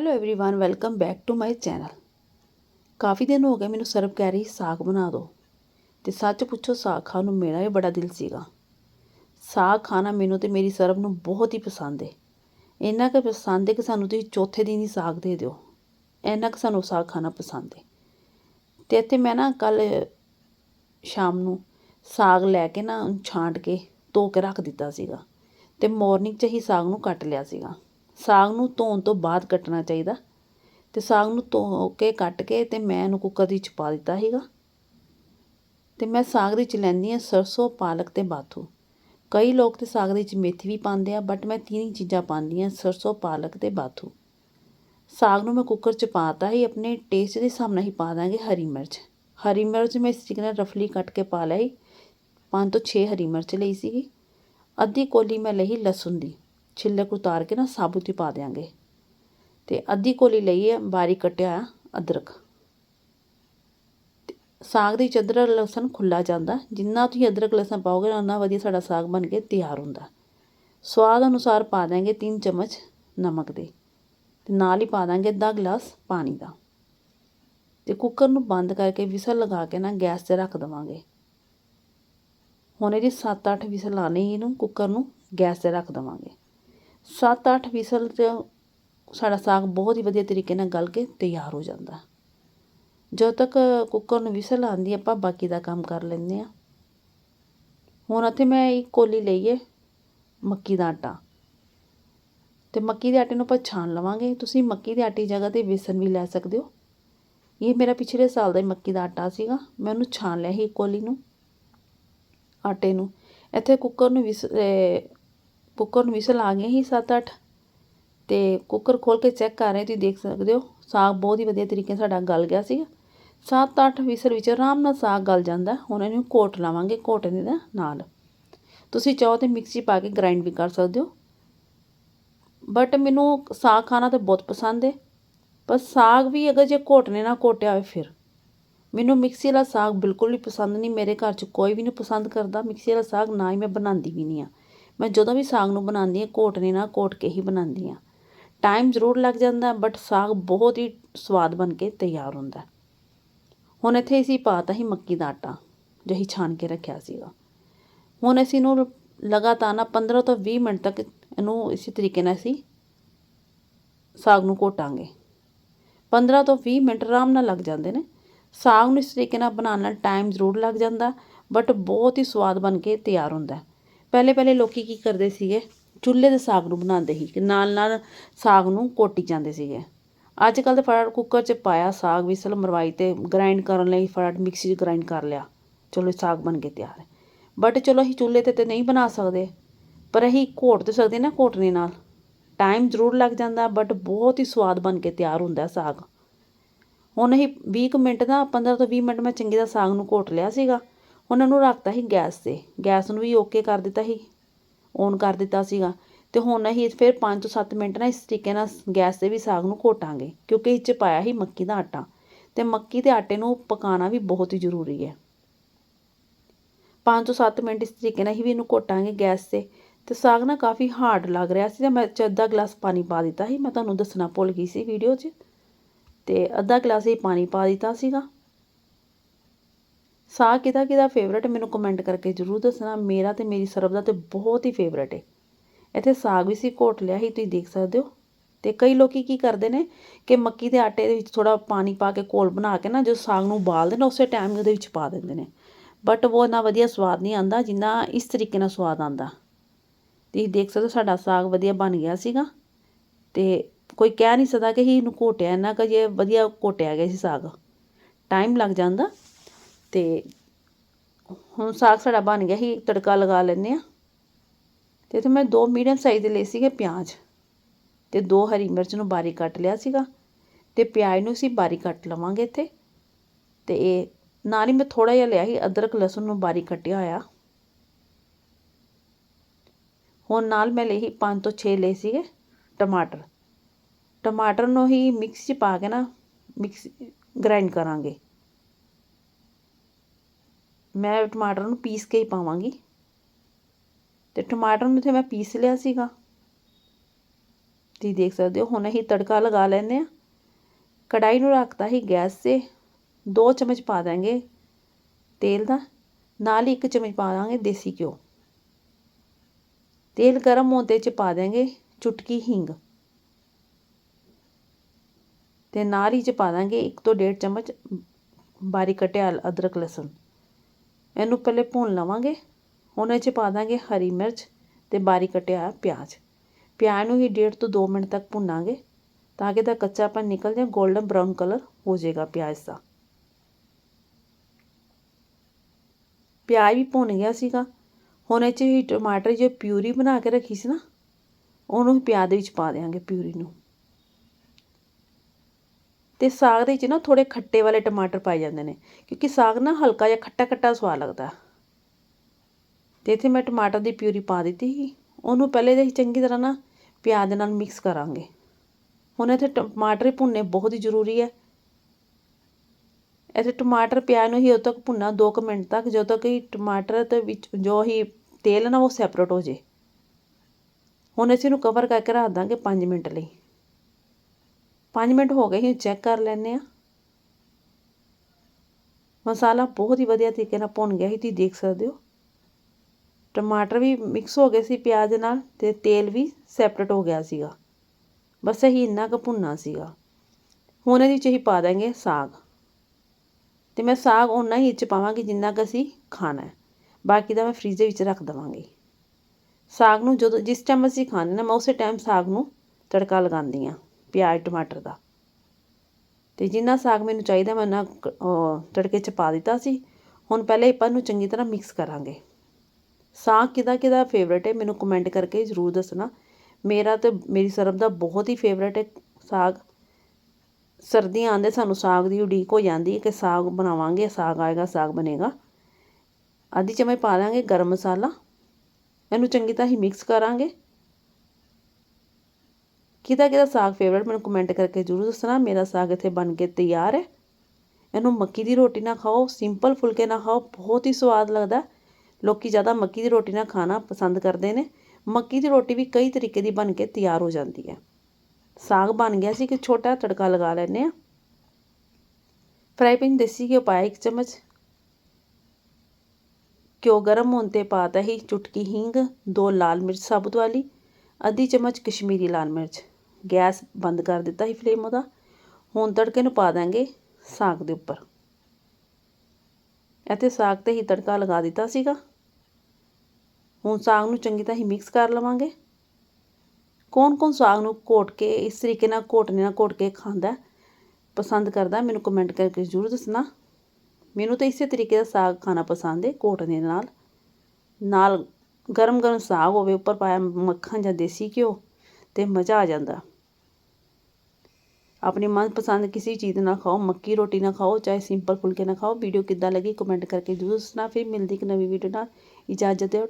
hello everyone welcome back to my channel ਕਾਫੀ ਦਿਨ ਹੋ ਗਏ ਮੈਨੂੰ ਸਰਬ ਕਹਿ ਰਹੀ ਸਾਗ ਬਣਾ ਦਿਓ ਤੇ ਸੱਚ ਪੁੱਛੋ ਸਾਗ ਖਾਣ ਨੂੰ ਮੇਰਾ ਵੀ ਬੜਾ ਦਿਲ ਸੀਗਾ ਸਾਗ ਖਾਣਾ ਮੈਨੂੰ ਤੇ ਮੇਰੀ ਸਰਬ ਨੂੰ ਬਹੁਤ ਹੀ ਪਸੰਦ ਹੈ ਇੰਨਾ ਕੁ ਪਸੰਦ ਹੈ ਕਿ ਸਾਨੂੰ ਤੁਸੀਂ ਚੌਥੇ ਦਿਨ ਹੀ ਸਾਗ ਦੇ ਦਿਓ ਇੰਨਾ ਕੁ ਸਾਨੂੰ ਸਾਗ ਖਾਣਾ ਪਸੰਦ ਹੈ ਤੇ ਇੱਥੇ ਮੈਂ ਨਾ ਕੱਲ ਸ਼ਾਮ ਨੂੰ ਸਾਗ ਲੈ ਕੇ ਨਾ ਉਹਨੂੰ ਛਾਂਟ ਕੇ ਧੋ ਕੇ ਰੱਖ ਦਿੱਤਾ ਸੀਗਾ ਤੇ ਮਾਰਨਿੰਗ 'ਚ ਹੀ ਸਾਗ ਨੂੰ ਕੱਟ ਲਿਆ ਸੀਗਾ ਸਾਗ ਨੂੰ ਧੋਣ ਤੋਂ ਬਾਅਦ ਕੱਟਣਾ ਚਾਹੀਦਾ। ਅਤੇ ਸਾਗ ਨੂੰ ਧੋ ਕੇ ਕੱਟ ਕੇ ਅਤੇ ਮੈਂ ਇਹਨੂੰ ਕੁੱਕਰ ਵਿੱਚ ਪਾ ਦਿੱਤਾ ਸੀਗਾ। ਅਤੇ ਮੈਂ ਸਾਗ ਦੇ ਵਿੱਚ ਲੈਂਦੀ ਹਾਂ ਸਰਸੋਂ, ਪਾਲਕ ਅਤੇ ਬਾਥੂ। ਕਈ ਲੋਕ ਤੇ ਸਾਗ ਦੇ ਵਿੱਚ ਮੇਥੀ ਵੀ ਪਾਉਂਦੇ ਆ ਬਟ ਮੈਂ ਤਿੰਨ ਚੀਜ਼ਾਂ ਪਾਉਂਦੀ ਹਾਂ, ਸਰਸੋਂ, ਪਾਲਕ ਤੇ ਬਾਥੂ। ਸਾਗ ਨੂੰ ਮੈਂ ਕੁੱਕਰ 'ਚ ਪਾਤਾ ਹੀ ਆਪਣੇ ਟੇਸਟ ਦੇ ਹਿਸਾਬ ਨਾਲ ਹੀ ਪਾ ਦਾਂਗੇ ਹਰੀ ਮਿਰਚ। ਹਰੀ ਮਿਰਚ ਮੈਂ ਇਸ ਤਰੀਕੇ ਨਾਲ ਰਫਲੀ ਕੱਟ ਕੇ ਪਾ ਲਈ ਪੰਜ ਤੋਂ 6 ਹਰੀ ਮਿਰਚ ਲਈ ਸੀਗੀ। ਅੱਧੀ ਕੋਲੀ ਮੈਂ ਲਈ ਲਸਣ ਦੀ। ਛਿੱਲਕ ਉਤਾਰ ਕੇ ਨਾ ਸਾਬੂਤ ਹੀ ਪਾ ਦਿਆਂਗੇ। ਅਤੇ ਅੱਧੀ ਕੋਲੀ ਲਈ ਹੈ ਬਾਰੀਕ ਕੱਟਿਆ ਹੋਇਆ ਅਦਰਕ ਸਾਗ ਦੇ ਵਿੱਚ ਅਦਰਕ ਲਸਣ ਖੁੱਲਾ ਜਾਂਦਾ। ਜਿੰਨਾ ਤੁਸੀਂ ਅਦਰਕ ਲਸਣ ਪਾਓਗੇ ਉਨਾ ਵਧੀਆ ਸਾਡਾ ਸਾਗ ਬਣ ਕੇ ਤਿਆਰ ਹੁੰਦਾ। ਸਵਾਦ ਅਨੁਸਾਰ ਪਾ ਦਾਂਗੇ 3 ਚਮਚ ਨਮਕ ਦੇ। ਤੇ ਨਾਲ ਹੀ ਪਾ ਦਾਂਗੇ ਅੱਧਾ ਗਲਾਸ ਪਾਣੀ ਦਾ। ਤੇ ਕੁੱਕਰ ਨੂੰ ਬੰਦ ਕਰਕੇ ਵਿਸਲ ਲਗਾ ਕੇ ਨਾ ਗੈਸ ਤੇ ਰੱਖ ਦਵਾਂਗੇ। ਹੁਣ ਇਹਦੀ 7-8 ਵਿਸਲ ਲਾਣੇ ਇਹਨੂੰ, ਕੁੱਕਰ ਨੂੰ ਗੈਸ ਤੇ ਰੱਖ ਦਵਾਂਗੇ। 7-8 ਵਿਸਲ 'ਚ ਸਾਡਾ ਸਾਗ ਬਹੁਤ ਹੀ ਵਧੀਆ ਤਰੀਕੇ ਨਾਲ ਗਲ ਕੇ ਤਿਆਰ ਹੋ ਜਾਂਦਾ। ਜਦੋਂ ਤੱਕ ਕੁੱਕਰ ਨੂੰ ਵਿਸਲ ਆਉਂਦੀ ਆਪਾਂ ਬਾਕੀ ਦਾ ਕੰਮ ਕਰ ਲੈਂਦੇ ਹਾਂ ਹੁਣ ਇੱਥੇ ਮੈਂ ਇੱਕ ਕੋਲੀ ਲਈਏ ਮੱਕੀ ਦਾ ਆਟਾ। ਤੇ ਮੱਕੀ ਦੇ ਆਟੇ ਨੂੰ ਆਪਾਂ ਛਾਣ ਲਵਾਂਗੇ। ਤੁਸੀਂ ਮੱਕੀ ਦੇ ਆਟੇ ਦੀ ਜਗ੍ਹਾ ਤੇ ਬੇਸਨ ਵੀ ਲੈ ਸਕਦੇ ਹੋ। ਇਹ ਮੇਰਾ ਪਿਛਲੇ ਸਾਲ ਦਾ ਮੱਕੀ ਦਾ ਆਟਾ ਸੀਗਾ। ਮੈਂ ਉਹਨੂੰ ਛਾਣ ਲਿਆ ਸੀ ਕੋਲੀ ਨੂੰ, ਆਟੇ ਨੂੰ। ਇੱਥੇ ਕੁੱਕਰ ਨੂੰ ਵਿਸ ਕੁੱਕਰ ਨੂੰ ਵਿਸਲ ਆ ਗਏ ਸੀ 7-8 ਤੇ ਕੁੱਕਰ ਖੋਲ ਕੇ ਚੈੱਕ ਕਰ ਰਹੇ ਤੁਸੀਂ ਦੇਖ ਸਕਦੇ ਹੋ, ਸਾਗ ਬਹੁਤ ਹੀ ਵਧੀਆ ਤਰੀਕੇ ਨਾਲ ਸਾਡਾ ਗਲ ਗਿਆ ਸੀਗਾ। 7-8 ਵਿਸਲ ਵਿੱਚ ਆਰਾਮ ਨਾਲ ਸਾਗ ਗਲ ਜਾਂਦਾ, ਹੁਣ ਇਹਨੂੰ ਕੋਟ ਲਾਵਾਂਗੇ ਕੋਟੇ ਦੇ ਨਾਲ। ਤੁਸੀਂ ਚਾਹੋ ਤੇ ਮਿਕਸੀ ਪਾ ਕੇ ਗ੍ਰਾਈਂਡ ਵੀ ਕਰ ਸਕਦੇ ਹੋ। ਬਟ ਮੈਨੂੰ ਸਾਗ ਖਾਣਾ ਤਾਂ ਬਹੁਤ ਪਸੰਦ ਹੈ। ਪਰ ਸਾਗ ਵੀ ਅਗਰ ਜੇ ਘੋਟਨੇ ਨਾ ਘੋਟਿਆ ਹੋਵੇ ਫਿਰ। ਮੈਨੂੰ ਮਿਕਸੀ ਵਾਲਾ ਸਾਗ ਬਿਲਕੁਲ ਵੀ ਪਸੰਦ ਨਹੀਂ, ਮੇਰੇ ਘਰ 'ਚ ਕੋਈ ਵੀ ਨਹੀਂ ਪਸੰਦ ਕਰਦਾ, ਮਿਕਸੀ ਵਾਲਾ ਸਾਗ ਨਾ ਹੀ ਮੈਂ ਬਣਾਉਂਦੀ ਵੀ ਨਹੀਂ ਆ ਮੈਂ ਜਦੋਂ ਵੀ ਸਾਗ ਨੂੰ ਬਣਾਉਂਦੀ ਹਾਂ ਘੋਟਣੇ ਨਾਲ ਘੋਟ ਕੇ ਹੀ ਬਣਾਉਂਦੀ ਹਾਂ। ਟਾਈਮ ਜ਼ਰੂਰ ਲੱਗ ਜਾਂਦਾ ਬਟ ਸਾਗ ਬਹੁਤ ਹੀ ਸਵਾਦ ਬਣ ਕੇ ਤਿਆਰ ਹੁੰਦਾ ਹੁਣ ਇੱਥੇ ਅਸੀਂ ਪਾਤਾ ਹੀ ਮੱਕੀ ਦਾ ਆਟਾ, ਜੋ ਹੀ ਛਾਣ ਕੇ ਰੱਖਿਆ ਸੀਗਾ। ਹੁਣ ਅਸੀਂ ਇਹਨੂੰ ਲਗਾਤਾਰ ਨਾ 15 ਤੋਂ 20 ਮਿੰਟ ਤੱਕ ਇਹਨੂੰ ਇਸੇ ਤਰੀਕੇ ਨਾਲ ਅਸੀਂ ਸਾਗ ਨੂੰ ਘੋਟਾਂਗੇ। 15 ਤੋਂ 20 ਮਿੰਟ ਆਰਾਮ ਨਾਲ ਲੱਗ ਜਾਂਦੇ ਨੇ। ਸਾਗ ਨੂੰ ਇਸ ਤਰੀਕੇ ਨਾਲ ਬਣਾਉਣ ਨਾਲ ਟਾਈਮ ਜ਼ਰੂਰ ਲੱਗ ਜਾਂਦਾ ਬਟ ਬਹੁਤ ਹੀ ਸਵਾਦ ਬਣ ਕੇ ਤਿਆਰ ਹੁੰਦਾ ਪਹਿਲੇ ਪਹਿਲੇ ਲੋਕੀ ਕੀ ਕਰਦੇ ਸੀਗੇ? ਚੁੱਲ੍ਹੇ ਦੇ ਸਾਗ ਨੂੰ ਬਣਾਉਂਦੇ ਸੀ ਕਿ ਨਾਲ ਨਾਲ ਸਾਗ ਨੂੰ ਕੋਟੀ ਜਾਂਦੇ ਸੀਗੇ। ਅੱਜ ਕੱਲ ਤੇ ਫਟਾਫਟ ਕੁੱਕਰ 'ਚ ਪਾਇਆ ਸਾਗ ਵਿਸਲ ਮਰਵਾਈ ਤੇ ਗ੍ਰਾਈਂਡ ਕਰਨ ਲਈ ਫਟਾਫਟ ਮਿਕਸੀ 'ਚ ਗ੍ਰਾਈਂਡ ਕਰ ਲਿਆ। ਚਲੋ ਸਾਗ ਬਣ ਕੇ ਤਿਆਰ ਹੈ। ਬਟ ਚਲੋ ਅਸੀਂ ਚੁੱਲ੍ਹੇ ਤੇ ਤੇ ਨਹੀਂ ਬਣਾ ਸਕਦੇ। ਪਰ ਅਸੀਂ ਘੋਟ ਤੇ ਸਕਦੇ ਨਾ ਘੋਟਣੇ ਨਾਲ। ਟਾਈਮ ਜ਼ਰੂਰ ਲੱਗ ਜਾਂਦਾ ਬਟ ਬਹੁਤ ਹੀ ਸਵਾਦ ਬਣ ਕੇ ਤਿਆਰ ਹੁੰਦਾ ਸਾਗ। ਹੁਣ ਅਸੀਂ 20 ਮਿੰਟ ਦਾ 15 ਤੋਂ 20 ਮਿੰਟ ਮੈਂ ਚੰਗੀ ਦਾ ਸਾਗ ਨੂੰ ਘੋਟ ਲਿਆ ਸੀਗਾ। ਹੁਣ ਉਹਨੂੰ ਰੱਖਤਾ ਸੀ ਗੈਸ ਤੇ। ਗੈਸ ਨੂੰ ਵੀ ਓਕੇ ਕਰ ਦਿੱਤਾ ਸੀ। ਔਨ ਕਰ ਦਿੱਤਾ ਸੀਗਾ। ਅਤੇ ਹੁਣ ਅਸੀਂ ਫਿਰ ਪੰਜ ਤੋਂ ਸੱਤ ਮਿੰਟ ਨਾ ਇਸ ਤਰੀਕੇ ਨਾਲ ਗੈਸ ਤੇ ਵੀ ਸਾਗ ਨੂੰ ਘੋਟਾਂਗੇ, ਕਿਉਂਕਿ ਇਹ 'ਚ ਪਾਇਆ ਸੀ ਮੱਕੀ ਦਾ ਆਟਾ। ਅਤੇ ਮੱਕੀ ਦੇ ਆਟੇ ਨੂੰ ਪਕਾਉਣਾ ਵੀ ਬਹੁਤ ਹੀ ਜ਼ਰੂਰੀ ਹੈ। ਪੰਜ ਤੋਂ ਸੱਤ ਮਿੰਟ ਇਸ ਤਰੀਕੇ ਨਾਲ ਹੀ ਵੀ ਇਹਨੂੰ ਘੋਟਾਂਗੇ ਗੈਸ ਤੇ। ਤੇ ਸਾਗ ਨਾ ਕਾਫੀ ਹਾਰਡ ਲੱਗ ਰਿਹਾ ਸੀ ਤੇ ਮੈਂ ਅੱਧਾ ਗਲਾਸ ਪਾਣੀ ਪਾ ਦਿੱਤਾ ਸੀ। ਮੈਂ ਤੁਹਾਨੂੰ ਦੱਸਣਾ ਭੁੱਲ ਗਈ ਸੀ ਵੀਡੀਓ 'ਚ। ਤੇ ਅੱਧਾ ਗਲਾਸ ਹੀ ਪਾਣੀ ਪਾ ਦਿੱਤਾ ਸੀਗਾ। ਸਾਗ ਕਿਹਦਾ ਕਿਹਦਾ ਫੇਵਰੇਟ ਮੈਨੂੰ ਕਮੈਂਟ ਕਰਕੇ ਜ਼ਰੂਰ ਦੱਸਣਾ। ਮੇਰਾ ਤੇ ਮੇਰੀ ਸਰਬ ਦਾ ਤੇ ਬਹੁਤ ਹੀ ਫੇਵਰੇਟ ਹੈ। ਇੱਥੇ ਸਾਗ ਵੀ ਸੀ, ਘੋਟ ਲਿਆ ਸੀ, ਤੁਸੀਂ ਦੇਖ ਸਕਦੇ ਹੋ। ਤੇ ਕਈ ਲੋਕੀ ਕੀ ਕਰਦੇ ਨੇ ਕਿ ਮੱਕੀ ਦੇ ਆਟੇ ਦੇ ਵਿੱਚ ਥੋੜਾ ਪਾਣੀ ਪਾ ਕੇ ਘੋਲ ਬਣਾ ਕੇ ਨਾ, ਜੋ ਸਾਗ ਨੂੰ ਉਬਾਲਦੇ ਨੇ, ਉਸੇ ਟਾਈਮ ਉਹਦੇ ਵਿੱਚ ਪਾ ਦਿੰਦੇ ਨੇ। ਬਟ ਉਹ ਨਾ ਵਧੀਆ ਸਵਾਦ ਨਹੀਂ ਆਂਦਾ ਜਿੰਨਾ ਇਸ ਤਰੀਕੇ ਨਾਲ ਸਵਾਦ ਆਂਦਾ ਤੁਸੀਂ ਦੇਖ ਸਕਦੇ ਹੋ, ਸਾਡਾ ਸਾਗ ਵਧੀਆ ਬਣ ਗਿਆ ਸੀਗਾ। ਤੇ ਕੋਈ ਕਹਿ ਨਹੀਂ ਸਕਦਾ ਕਿ ਹੀ ਇਹਨੂੰ ਘੋਟਿਆ, ਇੰਨਾ ਕਿ ਜੇ ਵਧੀਆ ਘੋਟਿਆ ਗਿਆ ਸੀ ਸਾਗ। ਟਾਈਮ ਲੱਗ ਜਾਂਦਾ। ਤੇ ਹੁਣ ਸਾਗ ਸਾਡਾ ਬਣ ਗਿਆ ਸੀ, ਤੜਕਾ ਲਗਾ ਲੈਂਦੇ ਆ ਤੇ ਇੱਥੇ ਮੈਂ ਦੋ ਮੀਡੀਅਮ ਸਾਈਜ਼ ਦੇ ਲਏ ਸੀਗੇ ਪਿਆਜ਼ ਤੇ ਦੋ ਹਰੀ ਮਿਰਚ ਨੂੰ ਬਾਰੀਕ ਕੱਟ ਲਿਆ ਸੀਗਾ ਤੇ ਪਿਆਜ਼ ਨੂੰ ਅਸੀਂ ਬਾਰੀਕ ਕੱਟ ਲਵਾਂਗੇ ਇੱਥੇ। ਤੇ ਇਹ ਨਾਲ ਹੀ ਮੈਂ ਥੋੜਾ ਜਿਹਾ ਲਿਆ ਸੀ, ਅਦਰਕ, ਲਸਣ ਨੂੰ ਬਾਰੀਕ ਕੱਟਿਆ ਹੋਇਆ। ਹੁਣ ਨਾਲ ਮੈਂ ਲਈ 5 ਤੋਂ 6 ਲਏ ਸੀਗੇ ਟਮਾਟਰ। ਟਮਾਟਰ ਨੂੰ ਹੀ ਮਿਕਸ 'ਚ ਪਾ ਕੇ ਨਾ ਮਿਕਸ ਗ੍ਰਾਈਂਡ ਕਰਾਂਗੇ। ਮੈਂ ਟਮਾਟਰ ਨੂੰ ਪੀਸ ਕੇ ਹੀ ਪਾਵਾਂਗੀ। ਤੇ ਟਮਾਟਰ ਨੂੰ ਤੇ ਮੈਂ ਪੀਸ ਲਿਆ ਸੀਗਾ। ਤੁਸੀਂ ਦੇਖ ਸਕਦੇ ਹੋ, ਹੁਣ ਅਸੀਂ ਤੜਕਾ ਲਗਾ ਲੈਂਦੇ ਆ ਕੜਾਈ ਨੂੰ ਰੱਖਤਾ ਹੀ ਗੈਸ 'ਤੇ। 2 ਚਮਚ ਪਾ ਦਾਂਗੇ ਤੇਲ ਦਾ। ਨਾਲ ਹੀ 1 ਚਮਚ ਪਾ ਦਾਂਗੇ ਦੇਸੀ ਘਿਓ। ਤੇਲ ਗਰਮ ਹੋਣ 'ਤੇ ਚ ਪਾ ਦਾਂਗੇ ਚੁਟਕੀ ਹਿੰਗ। ਤੇ ਨਾਲ ਹੀ ਚ ਪਾ ਦਾਂਗੇ 1 ਤੋਂ 1.5 ਚਮਚ ਬਾਰੀਕ ਕਟਿਆ ਅਦਰਕ ਲਸਣ। ਇਹਨੂੰ ਪਹਿਲੇ ਭੁੰਨ ਲਵਾਂਗੇ। ਹੁਣ ਇਹ 'ਚ ਪਾ ਦਾਂਗੇ ਹਰੀ ਮਿਰਚ ਅਤੇ ਬਾਰੀਕ ਕਟਿਆ ਪਿਆਜ਼। ਪਿਆਜ਼ ਨੂੰ ਹੀ ਡੇਢ ਤੋਂ 2 ਮਿੰਟ ਤੱਕ ਭੁੰਨਾਂਗੇ ਤਾਂ ਕਿ ਦਾ ਕੱਚਾਪਨ ਨਿਕਲ ਜਾਏ 골ਡਨ ਬਰਾਊਨ ਕਲਰ ਹੋ ਜਾਏਗਾ ਪਿਆਜ਼ ਦਾ। ਪਿਆਜ਼ ਵੀ ਭੁੰਨ ਗਿਆ ਸੀਗਾ। ਹੁਣ ਇਹ 'ਚ ਹੀ ਟਮਾਟਰ ਜੋ ਪਿਊਰੀ ਬਣਾ ਕੇ ਰੱਖੀ ਸੀ ਨਾ, ਉਹਨੂੰ ਵੀ ਪਿਆਜ਼ ਦੇ ਵਿੱਚ ਪਾ ਦੇਵਾਂਗੇ ਪਿਊਰੀ ਨੂੰ। ਤੇ ਸਾਗ ਦੇ ਵਿੱਚ ਨਾ ਥੋੜੇ ਖੱਟੇ ਵਾਲੇ ਟਮਾਟਰ ਪਾਏ ਜਾਂਦੇ ਨੇ, ਕਿਉਂਕਿ ਸਾਗ ਨਾ ਹਲਕਾ ਜਿਹਾ ਖੱਟਾ ਖੱਟਾ ਸਵਾਦ ਲੱਗਦਾ। ਤੇ ਇੱਥੇ ਮੈਂ ਟਮਾਟਰ ਦੀ ਪਿਊਰੀ ਪਾ ਦਿੱਤੀ ਸੀ। ਉਹਨੂੰ ਪਹਿਲੇ ਦੇ ਚੰਗੀ ਤਰ੍ਹਾਂ ਨਾ ਪਿਆਜ਼ ਦੇ ਨਾਲ ਮਿਕਸ ਕਰਾਂਗੇ। ਹੁਣ ਇੱਥੇ ਟਮਾਟਰ ਭੁੰਨੇ ਬਹੁਤ ਹੀ ਜ਼ਰੂਰੀ ਹੈ। ਇੱਥੇ ਟਮਾਟਰ ਪਿਆਜ਼ ਨੂੰ ਹੀ ਉਦੋਂ ਤੱਕ ਭੁੰਨਾ 2 ਮਿੰਟ ਤੱਕ ਜਦੋਂ ਤੱਕ ਹੀ ਟਮਾਟਰ ਦੇ ਵਿੱਚ ਜੋ ਹੀ ਤੇਲ ਨਾ, ਉਹ ਸੈਪਰੇਟ ਹੋ ਜੇ ਹੁਣ ਅਸੀਂ ਇਹਨੂੰ ਕਵਰ ਕਰਕੇ ਰੱਖ ਦਾਂਗੇ 5 ਮਿੰਟ ਲਈ। 5 ਮਿੰਟ ਹੋ ਗਏ ਹੀ ਚੈੱਕ ਕਰ ਲੈਂਦੇ ਆ ਮਸਾਲਾ ਬਹੁਤ ਹੀ ਵਧੀਆ ਤਰੀਕੇ ਨਾਲ ਭੁੰਨ ਗਿਆ ਸੀ, ਤੁਸੀਂ ਦੇਖ ਸਕਦੇ ਹੋ। ਟਮਾਟਰ ਵੀ ਮਿਕਸ ਹੋ ਗਏ ਸੀ ਪਿਆਜ਼ ਦੇ ਨਾਲ ਤੇ ਤੇਲ ਵੀ ਸੈਪਰੇਟ ਹੋ ਗਿਆ ਸੀਗਾ। ਬਸ ਇਹੀ ਇੰਨਾ ਕੁ ਭੁੰਨਾ ਸੀਗਾ। ਹੁਣ ਇਹਦੇ ਵਿੱਚ ਹੀ ਪਾ ਦਾਂਗੇ ਸਾਗ। ਤੇ ਮੈਂ ਸਾਗ ਓਨਾ ਹੀ ਚ ਪਾਵਾਂਗੀ ਜਿੰਨਾ ਕੁ ਅਸੀਂ ਖਾਣਾ ਹੈ। ਬਾਕੀ ਦਾ ਮੈਂ ਫ੍ਰੀਜ਼ ਦੇ ਵਿੱਚ ਰੱਖ ਦਵਾਂਗੀ। ਸਾਗ ਨੂੰ ਜਦੋਂ ਜਿਸ ਟਾਈਮ ਅਸੀਂ ਖਾਣੇ ਨਾ, ਮੈਂ ਉਸੇ ਟਾਈਮ ਸਾਗ ਨੂੰ ਤੜਕਾ ਲਗਾਉਂਦੀ ਆ ਪਿਆਜ਼, ਟਮਾਟਰ ਦਾ। ਅਤੇ ਜਿੰਨਾ ਸਾਗ ਮੈਨੂੰ ਚਾਹੀਦਾ, ਮੈਂ ਉਹਨਾਂ ਤੜਕੇ 'ਚ ਪਾ ਦਿੱਤਾ ਸੀ। ਹੁਣ ਪਹਿਲੇ ਆਪਾਂ ਇਹਨੂੰ ਚੰਗੀ ਤਰ੍ਹਾਂ ਮਿਕਸ ਕਰਾਂਗੇ। ਸਾਗ ਕਿਹਦਾ ਕਿਹਦਾ ਫੇਵਰੇਟ ਹੈ, ਮੈਨੂੰ ਕਮੈਂਟ ਕਰਕੇ ਜ਼ਰੂਰ ਦੱਸਣਾ। ਮੇਰਾ ਤਾਂ, ਮੇਰੀ ਸਰਬ ਦਾ ਬਹੁਤ ਹੀ ਫੇਵਰੇਟ ਹੈ ਸਾਗ। ਸਰਦੀਆਂ ਆਉਂਦੇ ਸਾਨੂੰ ਸਾਗ ਦੀ ਉਡੀਕ ਹੋ ਜਾਂਦੀ ਹੈ ਕਿ ਸਾਗ ਬਣਾਵਾਂਗੇ, ਸਾਗ ਆਏਗਾ, ਸਾਗ ਬਣੇਗਾ। ਆਦੀ ਚਮਚ ਪਾ ਦਾਂਗੇ ਗਰਮ ਮਸਾਲਾ। ਇਹਨੂੰ ਚੰਗੀ ਤਰ੍ਹਾਂ ਹੀ ਮਿਕਸ ਕਰਾਂਗੇ। ਕਿਹਦਾ ਕਿਹਦਾ ਸਾਗ ਫੇਵਰਟ ਮੈਨੂੰ ਕਮੈਂਟ ਕਰਕੇ ਜ਼ਰੂਰ ਦੱਸਣਾ, ਮੇਰਾ ਸਾਗ ਇੱਥੇ ਬਣ ਕੇ ਤਿਆਰ ਹੈ। ਇਹਨੂੰ ਮੱਕੀ ਦੀ ਰੋਟੀ ਨਾਲ ਖਾਓ ਸਿੰਪਲ ਫੁਲਕੇ ਨਾਲ ਖਾਓ, ਬਹੁਤ ਹੀ ਸਵਾਦ ਲੱਗਦਾ। ਲੋਕੀ ਜ਼ਿਆਦਾ ਮੱਕੀ ਦੀ ਰੋਟੀ ਨਾਲ ਖਾਣਾ ਪਸੰਦ ਕਰਦੇ ਨੇ। ਮੱਕੀ ਦੀ ਰੋਟੀ ਵੀ ਕਈ ਤਰੀਕੇ ਦੀ ਬਣ ਕੇ ਤਿਆਰ ਹੋ ਜਾਂਦੀ ਹੈ। ਸਾਗ ਬਣ ਗਿਆ ਸੀ ਕਿ ਛੋਟਾ ਤੜਕਾ ਲਗਾ ਲੈਂਦੇ ਆ ਫਰਾਈ ਪੈਨ ਦੇਸੀ ਘਿਓ ਪਾਇਆ ਇੱਕ ਚਮਚ। ਘਿਓ ਗਰਮ ਹੋਣ ਤੇ ਪਾਤਾ ਹੀ ਚੁਟਕੀ ਹਿੰਗ, ਦੋ ਲਾਲ ਮਿਰਚ ਸਾਬੁਤ ਵਾਲੀ, ਅੱਧੀ ਚਮਚ ਕਸ਼ਮੀਰੀ ਲਾਲ ਮਿਰਚ। ਗੈਸ ਬੰਦ ਕਰ ਦਿੱਤਾ ਸੀ ਫਲੇਮ ਉਹਦਾ। ਹੁਣ ਤੜਕੇ ਨੂੰ ਪਾ ਦਾਂਗੇ ਸਾਗ ਦੇ ਉੱਪਰ। ਇੱਥੇ ਸਾਗ ਤੇ ਹੀ ਤੜਕਾ ਲਗਾ ਦਿੱਤਾ ਸੀਗਾ। ਹੁਣ ਸਾਗ ਨੂੰ ਚੰਗੀ ਤਰ੍ਹਾਂ ਹੀ ਮਿਕਸ ਕਰ ਲਵਾਂਗੇ। ਕੌਣ ਕੌਣ ਸਾਗ ਨੂੰ ਘੋਟ ਕੇ, ਇਸ ਤਰੀਕੇ ਨਾਲ ਘੋਟਨੇ ਨਾਲ ਘੋਟ ਕੇ ਖਾਂਦਾ ਪਸੰਦ ਕਰਦਾ ਮੈਨੂੰ ਕਮੈਂਟ ਕਰਕੇ ਜ਼ਰੂਰ ਦੱਸਣਾ। ਮੈਨੂੰ ਤਾਂ ਇਸੇ ਤਰੀਕੇ ਦਾ ਸਾਗ ਖਾਣਾ ਪਸੰਦ ਹੈ ਘੋਟਨੇ ਨਾਲ। ਨਾਲ ਗਰਮ ਗਰਮ ਸਾਗ ਹੋਵੇ, ਉੱਪਰ ਪਾਇਆ ਮੱਖਣ ਜਾਂ ਦੇਸੀ ਘਿਓ, ਤੇ ਮਜ਼ਾ ਆ ਜਾਂਦਾ। ਆਪਣੀ ਮਨਪਸੰਦ ਕਿਸੇ ਚੀਜ਼ ਨਾਲ ਖਾਓ, ਮੱਕੀ ਰੋਟੀ ਨਾਲ ਖਾਓ, ਚਾਹੇ ਸਿੰਪਲ ਫੁਲਕੇ ਨਾਲ ਖਾਓ ਵੀਡੀਓ ਕਿੱਦਾਂ ਲੱਗੀ ਕਮੈਂਟ ਕਰਕੇ ਜ਼ਰੂਰ ਦੱਸਣਾ। ਫਿਰ ਮਿਲਦੀ ਇੱਕ ਨਵੀਂ ਵੀਡੀਓ ਨਾਲ। ਇਜਾਜ਼ਤ ਦਿਓ